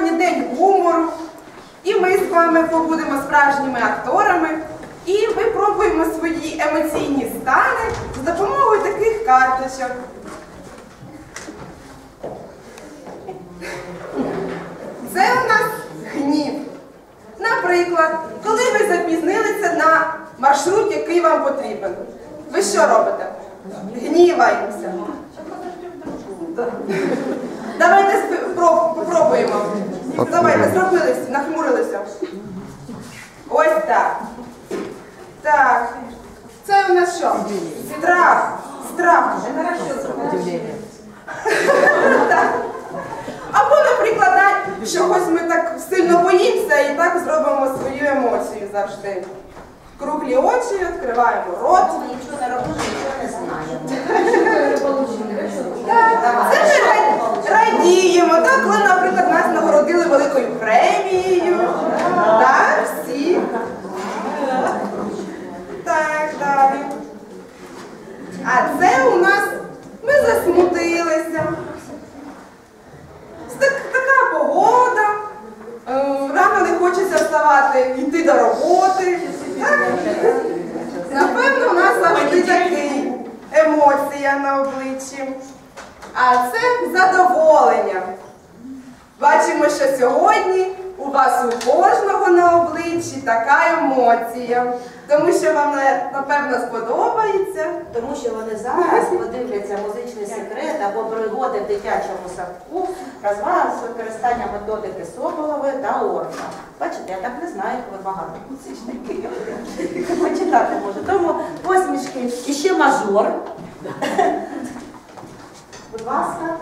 сьогодні день гумору, і ми з вами побудемо справжніми акторами і випробуємо свої емоційні стани за допомогою таких карточок. Це у нас гнів. Наприклад, коли ви запізнилися на маршрут, який вам потрібен, ви що робите? Гніваємося. Про- Давайте, зробилися, нахмурилися. Ось так. Так. Це у нас що? Страх. Страх. Так. Або, наприклад, чогось ми так сильно боїмося і так зробимо свою емоцію завжди. Круглі очі, відкриваємо рот. Нічого не робимо, нічого не знаємо. Це ми радіємо, так, коли, наприклад, нас нагородили великою премією. Так, всі. Так, далі. А це у нас ми засмутилися. Так- така погода. е, Рано не хочеться вставати, йти до роботи. Так? Напевно, у нас завжди такий емоція на обличчі. А це задоволення. Бачимо, що сьогодні у вас у кожного обличчі така емоція. Тому що вам напевно сподобається. Тому що вони зараз подивляться музичний секрет або пригоди в дитячому садку, розваги з використанням методики Соболови та Орна. Бачите, я так не знаю, як ви багато музичників почитати можу. Тому посмішки і ще мажор. Будь ласка.